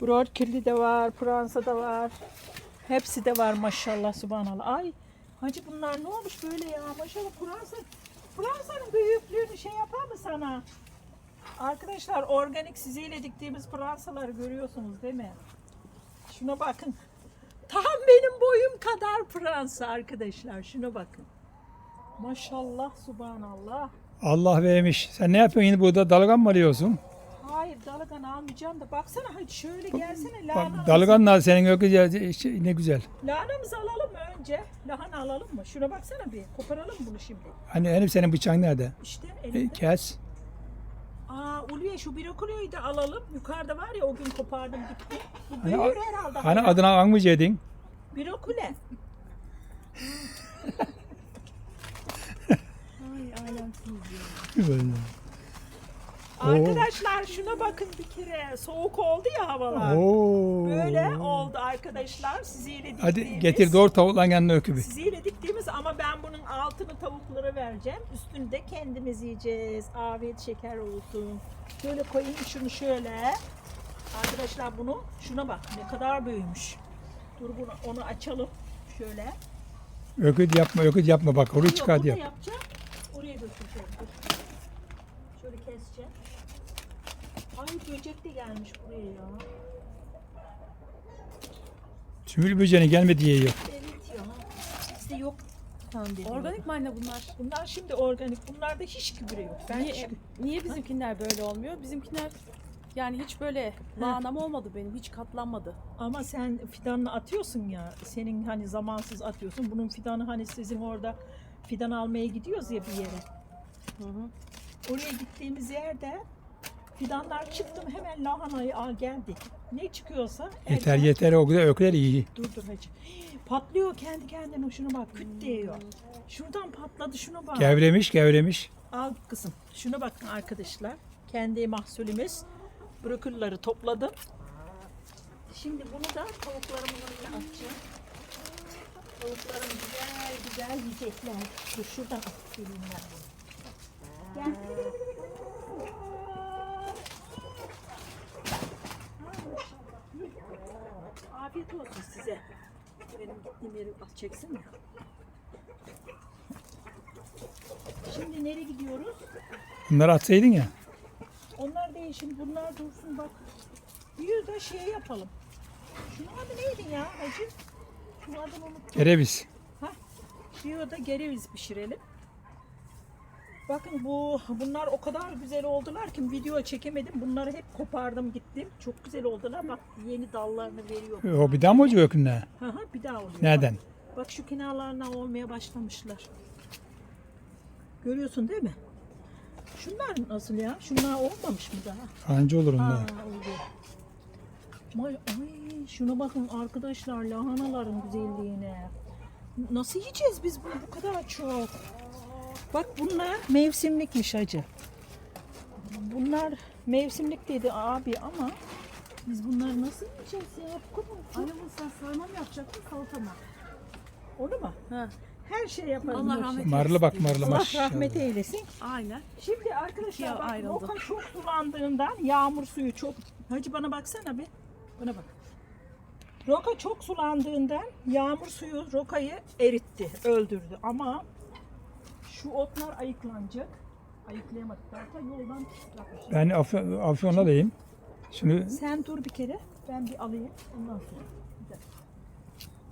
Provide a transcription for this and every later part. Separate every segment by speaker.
Speaker 1: Broadkilli de var, Fransa da var. Hepsi de var maşallah subhanallah. Ay hacı bunlar ne olmuş böyle ya maşallah Fransa. Fransa'nın büyüklüğünü şey yapar mı sana? Arkadaşlar organik siziyle diktiğimiz Fransaları görüyorsunuz değil mi? Şuna bakın. Tam benim boyum kadar Fransa arkadaşlar. Şuna bakın. Maşallah subhanallah.
Speaker 2: Allah vermiş. Sen ne yapıyorsun yine burada dalgan mı alıyorsun?
Speaker 1: Dalgan almayacağım da baksana hadi şöyle gelsene
Speaker 2: Bak
Speaker 1: lahana.
Speaker 2: dalganla senin öküz şey, ne güzel.
Speaker 1: Lahanamızı alalım mı önce? Lahana alalım mı? Şuna baksana bir. Koparalım bunu şimdi.
Speaker 2: Hani Elif senin bıçağın nerede?
Speaker 1: İşte
Speaker 2: E,
Speaker 1: elimde.
Speaker 2: kes.
Speaker 1: Aa Ulviye şu brokoliyi de alalım. Yukarıda var ya o gün kopardım gitti. Bu
Speaker 2: Hani,
Speaker 1: büyür herhalde.
Speaker 2: hani adına almayacaktın.
Speaker 1: Brokoli. Ay alemsiz ya.
Speaker 2: Böyle.
Speaker 1: Arkadaşlar şuna bakın bir kere. Soğuk oldu ya havalar.
Speaker 2: Oo.
Speaker 1: Böyle oldu arkadaşlar. Siziyle diktiğimiz.
Speaker 2: Hadi getir doğru tavukla yanına ökübü.
Speaker 1: Siziyle diktiğimiz ama ben bunun altını tavuklara vereceğim. Üstünü de kendimiz yiyeceğiz. Afiyet şeker olsun. Şöyle koyayım şunu şöyle. Arkadaşlar bunu şuna bak ne kadar büyümüş. Dur bunu onu açalım. Şöyle.
Speaker 2: Öküt yapma, öküt yapma bak orayı
Speaker 1: burada
Speaker 2: yap.
Speaker 1: yapacağım. Oraya götüreceğim. Dur. Şöyle keseceğim. Ay böcek de gelmiş buraya ya.
Speaker 2: Sümül böceğine gelme diye yok.
Speaker 1: Evet ya. Bizde yok.
Speaker 3: Organik mi anne bunlar?
Speaker 1: Bunlar şimdi organik. Bunlarda hiç gübre yok. Ben hiç
Speaker 3: Niye, niye bizimkiler böyle olmuyor? Bizimkiler yani hiç böyle lahanam olmadı benim. Hiç katlanmadı.
Speaker 1: Ama sen fidanını atıyorsun ya. Senin hani zamansız atıyorsun. Bunun fidanı hani sizin orada fidan almaya gidiyoruz ya bir yere.
Speaker 3: Hı hı.
Speaker 1: Oraya gittiğimiz yerde fidanlar çıktım hemen lahanayı al geldi. Ne çıkıyorsa
Speaker 2: Yeter
Speaker 1: elden-
Speaker 2: yeter o kadar öküler iyi.
Speaker 1: Dur dur hacı. Patlıyor kendi kendine şuna bak küt diyor. Şuradan patladı şuna bak.
Speaker 2: Gevremiş gevremiş.
Speaker 1: Al kızım. Şuna bakın arkadaşlar. Kendi mahsulümüz. Brokolları topladım. Şimdi bunu da tavuklarımın önüne atacağım. Tavuklarım güzel güzel yiyecekler. Dur şuradan ben bunu. Gel. Afiyet olsun size. Benim gittiğim yeri bak çeksene. Şimdi nereye gidiyoruz?
Speaker 2: Bunları atsaydın ya.
Speaker 1: Onlar değil şimdi bunlar dursun bak. Bir de şey yapalım. Şunun adı neydi ya hacı? Şunun adını unuttum.
Speaker 2: Kereviz.
Speaker 1: Bir da gereviz pişirelim. Bakın bu bunlar o kadar güzel oldular ki video çekemedim. Bunları hep kopardım gittim. Çok güzel oldular. Bak yeni dallarını veriyor.
Speaker 2: O bir daha mı olacak ökünle?
Speaker 1: Hı hı, bir daha oluyor.
Speaker 2: Nereden?
Speaker 1: Bak, bak şu kenarlarına olmaya başlamışlar. Görüyorsun değil mi? Şunlar nasıl ya? Şunlar olmamış mı daha?
Speaker 2: Anca olur
Speaker 1: Ha,
Speaker 2: onlar.
Speaker 1: oldu. Ay, ay şuna bakın arkadaşlar lahanaların güzelliğine. Nasıl yiyeceğiz biz bunu bu kadar çok? Bak bunlar mevsimlikmiş hacı. Bunlar mevsimlik dedi abi ama biz bunları nasıl yiyeceğiz ya? Bu kadar çok.
Speaker 3: Anne bunu sen sarma mı yapacaktın salata mı?
Speaker 1: Onu mu?
Speaker 3: Ha.
Speaker 1: Her şey yaparım.
Speaker 3: Allah rahmet
Speaker 2: Marlı bak marlı
Speaker 1: Allah
Speaker 2: maşallah.
Speaker 1: rahmet eylesin.
Speaker 3: Aynen.
Speaker 1: Şimdi arkadaşlar
Speaker 3: İkiye
Speaker 1: bak
Speaker 3: ayrıldı.
Speaker 1: roka çok sulandığından yağmur suyu çok... Hacı bana baksana bir. Bana bak. Roka çok sulandığından yağmur suyu rokayı eritti, öldürdü. Ama şu otlar ayıklanacak. Ayıklayamadıklar da yoldan yapmışlar.
Speaker 2: Ben afyon, afyonla alayım. Şunu
Speaker 1: Sen dur bir kere. Ben bir alayım. Ondan sonra. Dakika.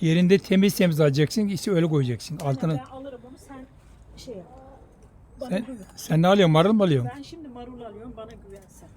Speaker 2: yerinde temiz temiz alacaksın. işte öyle koyacaksın. Altına.
Speaker 1: Ben alırım onu sen şey yap. Bana
Speaker 2: Sen,
Speaker 1: güven.
Speaker 2: sen ne alıyorsun? Marul mu alıyorsun?
Speaker 1: Ben şimdi marul alıyorum. Bana güven sen.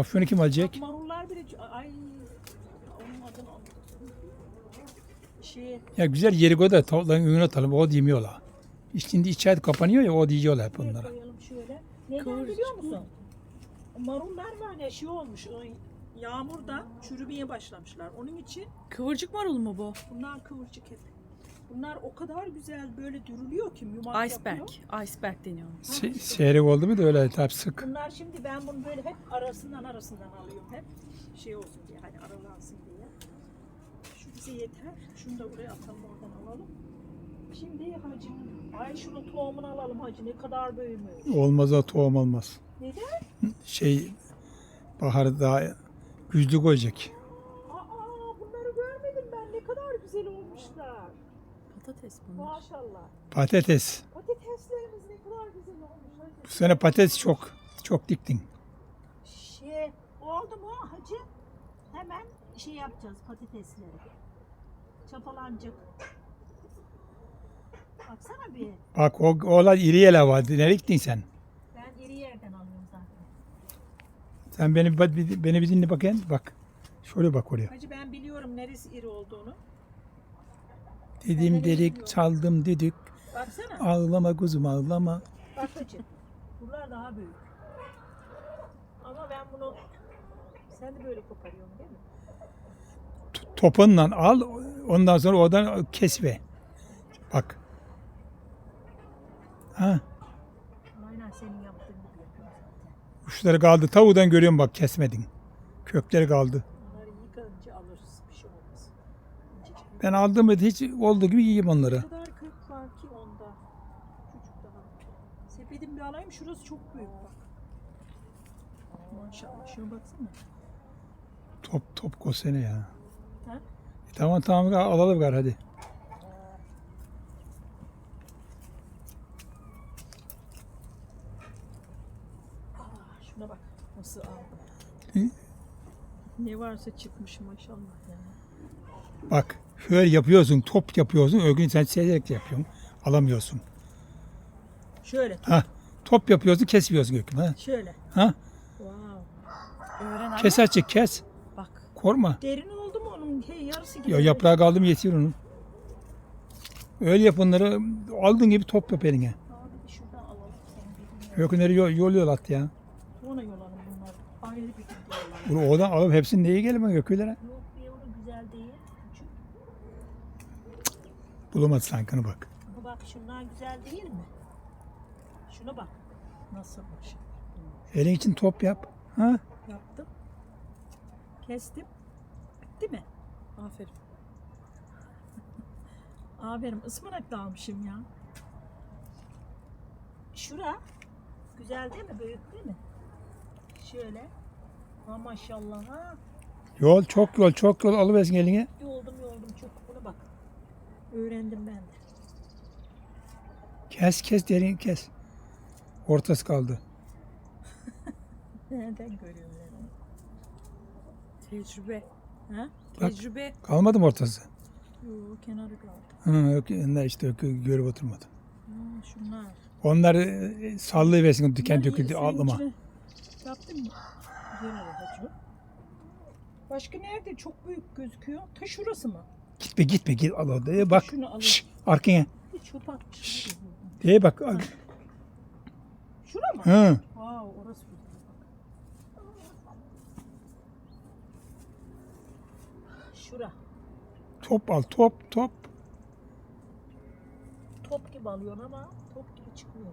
Speaker 2: Afyonu kim alacak?
Speaker 1: Bak marullar bile... Ay... Onun adını unuttum. Şey...
Speaker 2: Ya güzel yeri koy da tavukların önüne atalım. O yemiyorlar. Şimdi içeride kapanıyor ya o yiyorlar hep onlara.
Speaker 1: koyalım şöyle. Neden
Speaker 3: Kıvırcık
Speaker 1: biliyor musun? Marullar ya şey olmuş. o Yağmurda çürümeye başlamışlar. Onun için
Speaker 3: Kıvırcık marul mu bu?
Speaker 1: bunlar kıvırcık hep. Bunlar o kadar güzel böyle dürülüyor ki yumak
Speaker 3: Iceberg.
Speaker 1: yapıyor.
Speaker 3: Iceberg deniyor.
Speaker 2: Se seyrek oldu mu da öyle tabi sık.
Speaker 1: Bunlar şimdi ben bunu böyle hep arasından arasından alıyorum hep. Şey olsun diye hani aralansın diye. Şu bize yeter. Şunu da buraya atalım oradan alalım. Şimdi hacı. Ay şunu tohumunu alalım hacı. Ne kadar büyümüş.
Speaker 2: Olmaz o tohum olmaz.
Speaker 1: Neden?
Speaker 2: Şey Baharı daha güçlü koyacak.
Speaker 1: Aa bunları görmedim ben. Ne kadar güzel olmuşlar.
Speaker 3: Patates bunlar.
Speaker 1: Maşallah.
Speaker 2: Patates.
Speaker 1: Patateslerimiz ne kadar güzel olmuş. Hadi.
Speaker 2: Bu sene patates çok. Çok diktin.
Speaker 4: Şey oldu mu hacı? Hemen şey yapacağız patatesleri. Çapalanacak. Baksana bir.
Speaker 2: Bak o oğlan iri yele vardı. Nereye gittin sen?
Speaker 4: Ben iri yerden alıyorum zaten.
Speaker 2: Sen beni beni bir dinle bakayım. Bak. Şöyle bak oraya.
Speaker 1: Hacı ben biliyorum neresi iri olduğunu.
Speaker 2: Dedim dedik çaldım dedik.
Speaker 1: Baksana.
Speaker 2: Ağlama kuzum ağlama.
Speaker 1: Bak hacı. Bunlar daha büyük. Ama ben bunu sen de böyle koparıyorsun değil mi?
Speaker 2: Topunla al. Ondan sonra oradan kes ve. Bak. Ha.
Speaker 1: Aynen senin yaptığın gibi yapıyorum zaten.
Speaker 2: Uçları kaldı. Tavuğdan görüyorum bak kesmedin. Kökleri kaldı.
Speaker 1: Bunları yıkanınca alırız. Bir şey olmaz.
Speaker 2: Ben aldım mı hiç olduğu gibi yiyeyim onları.
Speaker 1: Ne kadar kök var ki onda. Küçük daha. Sepetim bir alayım. Şurası çok büyük bak. Maşallah. Şuna baksana.
Speaker 2: Top top kosene ya.
Speaker 1: Ha?
Speaker 2: E, tamam tamam alalım gar hadi.
Speaker 1: Aa, şuna bak. Nasıl aldım.
Speaker 2: Hı?
Speaker 1: Ne varsa çıkmış maşallah ya.
Speaker 2: Bak şöyle yapıyorsun top yapıyorsun öbür gün sen seyrek yapıyorsun. Alamıyorsun.
Speaker 1: Şöyle.
Speaker 2: Ha top yapıyorsun kesmiyorsun Gökhan. Ha?
Speaker 1: Şöyle.
Speaker 2: ha?
Speaker 1: Wow.
Speaker 3: Öğren ama.
Speaker 2: Kes açık kes.
Speaker 3: Bak.
Speaker 2: Korkma.
Speaker 1: Derin oldu mu onun? Hey, yarısı gibi.
Speaker 2: Ya yaprağı kaldı mı yetiyor onun. Öyle yap onları aldığın gibi top yap eline.
Speaker 1: Abi şuradan alalım.
Speaker 2: Ökünleri yol, yol yol at ya.
Speaker 1: Sonra yolalım bunları. Ayrı bir.
Speaker 2: Bunu oradan alıp hepsini neye gelme gökülere?
Speaker 4: Yok bir onu güzel değil.
Speaker 2: Bulamaz sankını bak.
Speaker 4: Ama bak şunlar güzel değil mi? Şuna bak.
Speaker 1: Nasılmış?
Speaker 2: Elin için top yap. Ha?
Speaker 1: Yaptım. Kestim. Bitti mi?
Speaker 3: Aferin.
Speaker 1: Aferin ıspanak da almışım ya.
Speaker 4: Şura. Güzel değil mi? Büyük değil mi? Şöyle. Ha maşallah ha.
Speaker 2: Yol çok yol çok yol alıversin eline.
Speaker 4: Yoldum yoldum çok. Buna bak.
Speaker 1: Öğrendim ben de.
Speaker 2: Kes kes derin kes. Ortası kaldı.
Speaker 1: Nereden görüyorum ben onu?
Speaker 3: Tecrübe.
Speaker 1: Ha?
Speaker 2: Bak.
Speaker 3: Tecrübe.
Speaker 2: Kalmadı mı ortası?
Speaker 1: Yok kenarı kaldı.
Speaker 2: Hı, yok, onlar işte yok, görüp oturmadı.
Speaker 1: Ha, şunlar.
Speaker 2: Onlar e, sallayıversin diken
Speaker 1: Bunları
Speaker 2: döküldü
Speaker 1: suyun içine Yaptın mı? Güzel. Başka nerede çok büyük gözüküyor? Ta şurası mı?
Speaker 2: Gitme gitme git al al. E, bak.
Speaker 1: Şunu alayım.
Speaker 2: Şş, arkaya.
Speaker 1: Bir çöp atmış.
Speaker 2: E bak. al.
Speaker 1: Şura mı?
Speaker 2: Hı.
Speaker 1: Wow, orası.
Speaker 4: Şura.
Speaker 2: Top al top top.
Speaker 4: Top gibi alıyorsun ama top gibi çıkmıyor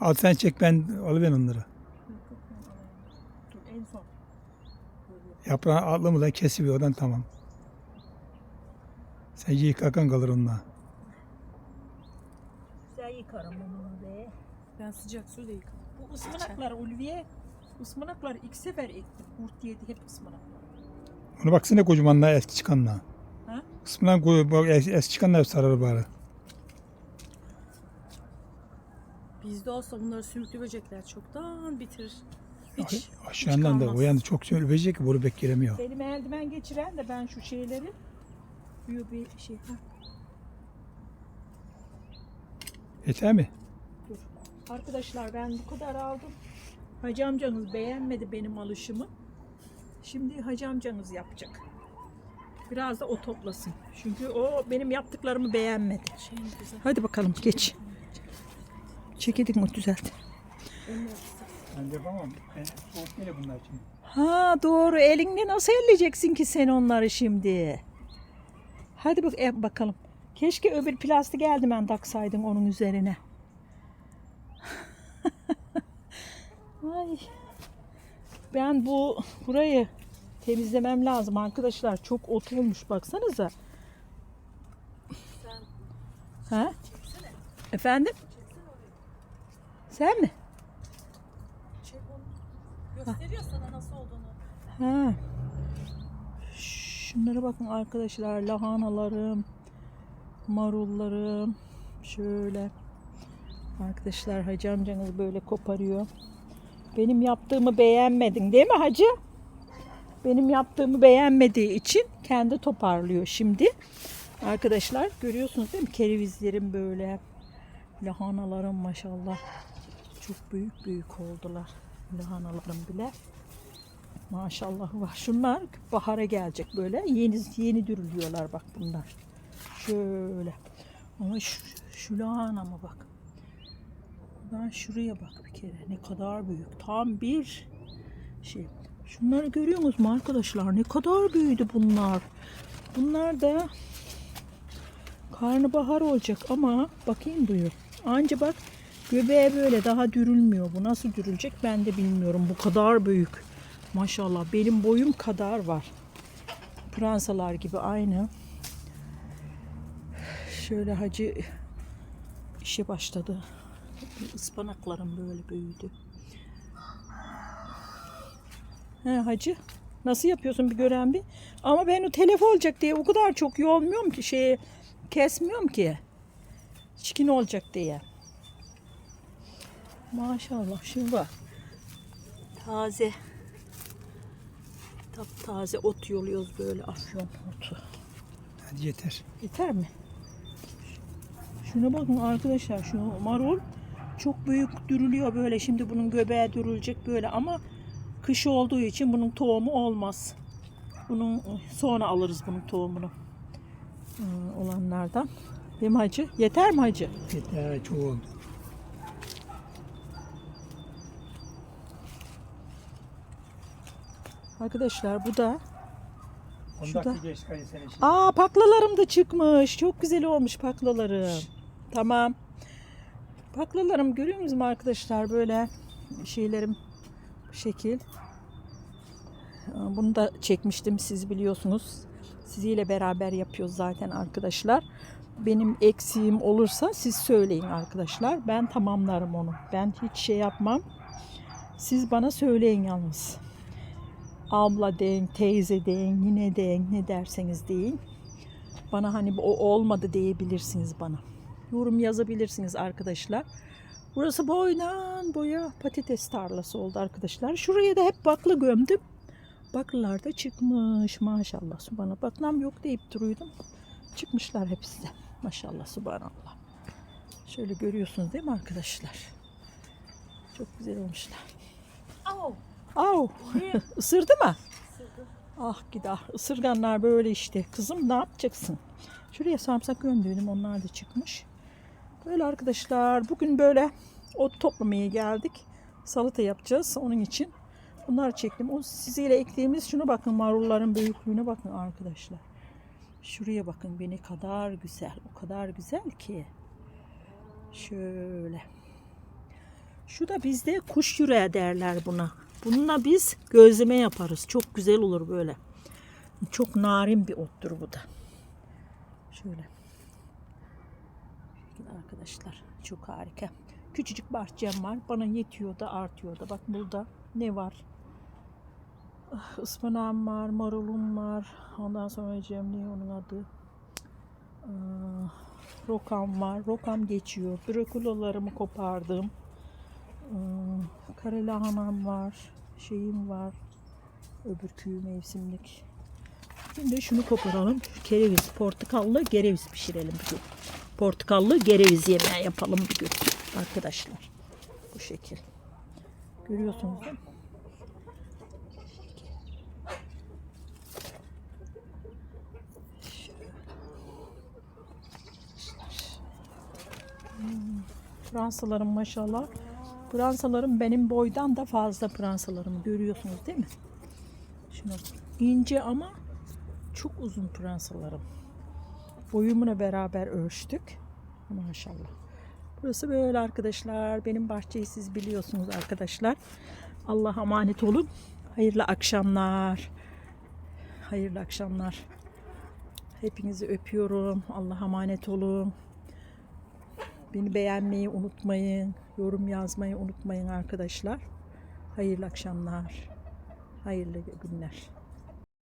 Speaker 2: Al sen çek ben alıver onları.
Speaker 1: Dur en son.
Speaker 2: Yaprağı atlı mı da kesiyor oradan tamam. Sen yıkakan kalır onunla.
Speaker 4: Güzel yıkarım bunu be.
Speaker 3: Ben sıcak suyla yıkadım.
Speaker 1: Bu ıspanaklar Ulviye, ıspanaklar ilk sefer ektim. Kurt yedi hep ıspanak.
Speaker 2: Ona baksana kocamanlar eski çıkanlar.
Speaker 1: Ha?
Speaker 2: Kısmından koy, bak eski, eski çıkanlar sararır bari.
Speaker 3: Bizde olsa bunları sümüklü böcekler çoktan bitirir. Hiç.
Speaker 2: Hiç, Aşağıdan da
Speaker 3: kalmaz.
Speaker 2: o yana çok ki bunu pek giremiyor.
Speaker 1: Elime eldiven geçiren de ben şu şeyleri büyük bir şey. Ha,
Speaker 2: Yeter mi?
Speaker 1: dur. Arkadaşlar ben bu kadar aldım. Hacı amcanız beğenmedi benim alışımı. Şimdi hacı amcanız yapacak. Biraz da o toplasın. Çünkü o benim yaptıklarımı beğenmedi.
Speaker 3: Şeyin güzel.
Speaker 1: Hadi bakalım geç. Çekedin o düzelt.
Speaker 2: Ben yapamam. Ben soğuk değil bunlar için.
Speaker 1: Ha doğru. Elinle nasıl elleyeceksin ki sen onları şimdi? Hadi bak e, bakalım. Keşke öbür plastik eldiven taksaydın onun üzerine. Ay. Ben bu burayı temizlemem lazım arkadaşlar. Çok ot olmuş baksanıza. Ha? Efendim? Sen mi?
Speaker 3: Gösteriyor sana nasıl olduğunu.
Speaker 1: Ha. Şunlara bakın arkadaşlar. Lahanalarım, marullarım. Şöyle. Arkadaşlar hacı amcanız böyle koparıyor. Benim yaptığımı beğenmedin değil mi hacı? Benim yaptığımı beğenmediği için kendi toparlıyor şimdi. Arkadaşlar görüyorsunuz değil mi? Kerevizlerim böyle. Lahanalarım maşallah. Çok büyük büyük oldular. Lahanalarım bile. Maşallah var. Şunlar bahara gelecek böyle. Yeni yeni dürülüyorlar bak bunlar. Şöyle. Ama şu, şu lahanama bak. Buradan şuraya bak bir kere. Ne kadar büyük. Tam bir şey. Şunları görüyor musunuz mu arkadaşlar? Ne kadar büyüdü bunlar. Bunlar da karnabahar olacak ama bakayım duyuyor. Anca bak göbeğe böyle daha dürülmüyor. Bu nasıl dürülecek ben de bilmiyorum. Bu kadar büyük. Maşallah benim boyum kadar var. Pransalar gibi aynı. Şöyle hacı işe başladı. Ispanaklarım böyle büyüdü. He hacı nasıl yapıyorsun bir gören bir. Ama ben o telef olacak diye o kadar çok yolmuyorum ki şeyi kesmiyorum ki. Çikin olacak diye. Maşallah şimdi bak. Taze. Taze ot yoluyoruz böyle afyon otu.
Speaker 2: Hadi yeter.
Speaker 1: Yeter mi? Şuna bakın arkadaşlar şu marul çok büyük dürülüyor böyle. Şimdi bunun göbeği dürülecek böyle ama kış olduğu için bunun tohumu olmaz. Bunun sonra alırız bunun tohumunu. Ee, olanlardan. Değil mi hacı? Yeter mi hacı?
Speaker 2: Yeter çok oldu.
Speaker 1: Arkadaşlar bu da
Speaker 2: 10
Speaker 1: Şurada.
Speaker 2: dakika geç kayın senin için.
Speaker 1: Aa paklalarım da çıkmış. Çok güzel olmuş paklalarım. Tamam. Paklalarım görüyor musunuz arkadaşlar? Böyle şeylerim bu şekil. Bunu da çekmiştim siz biliyorsunuz. Siziyle beraber yapıyoruz zaten arkadaşlar. Benim eksiğim olursa siz söyleyin arkadaşlar. Ben tamamlarım onu. Ben hiç şey yapmam. Siz bana söyleyin yalnız abla deyin, teyze deyin, yine deyin, ne derseniz deyin. Bana hani o olmadı diyebilirsiniz bana. Yorum yazabilirsiniz arkadaşlar. Burası boydan boya patates tarlası oldu arkadaşlar. Şuraya da hep bakla gömdüm. Baklalar da çıkmış maşallah subhana. Baklam yok deyip duruyordum. Çıkmışlar hepsi de. Maşallah subhanallah. Şöyle görüyorsunuz değil mi arkadaşlar? Çok güzel olmuşlar.
Speaker 3: Au!
Speaker 1: Au! Isırdı mı? Ah gider. Isırganlar böyle işte. Kızım ne yapacaksın? Şuraya sarımsak gömdüydüm. Onlar da çıkmış. Böyle arkadaşlar. Bugün böyle ot toplamaya geldik. Salata yapacağız. Onun için bunları çektim. O siziyle ektiğimiz şuna bakın. Marulların büyüklüğüne bakın arkadaşlar. Şuraya bakın. Beni kadar güzel. O kadar güzel ki. Şöyle. Şu da bizde kuş yüreği derler buna. Bununla biz gözleme yaparız. Çok güzel olur böyle. Çok narin bir ottur bu da. Şöyle. Şöyle Arkadaşlar çok harika. Küçücük bahçem var. Bana yetiyor da artıyor da. Bak burada ne var? Ah, Ispanağım var, marulum var. Ondan sonra Cem ne onun adı? Ah, Rokam var. Rokam geçiyor. Brokololarımı kopardım. Hmm, Kare lahanam var. Şeyim var. Öbürkü mevsimlik. Şimdi şunu koparalım. Kereviz, portakallı kereviz pişirelim bir gün. Portakallı kereviz yemeği yapalım bir gün. Arkadaşlar. Bu şekil. Görüyorsunuz değil mi? Hmm, Fransalarım maşallah. Pransalarım benim boydan da fazla pransalarım görüyorsunuz değil mi? Şuna ince ama çok uzun pransalarım. Boyumuna beraber ölçtük. Maşallah. Burası böyle arkadaşlar. Benim bahçeyi siz biliyorsunuz arkadaşlar. Allah'a emanet olun. Hayırlı akşamlar. Hayırlı akşamlar. Hepinizi öpüyorum. Allah'a emanet olun. Beni beğenmeyi unutmayın. Yorum yazmayı unutmayın arkadaşlar. Hayırlı akşamlar. Hayırlı günler.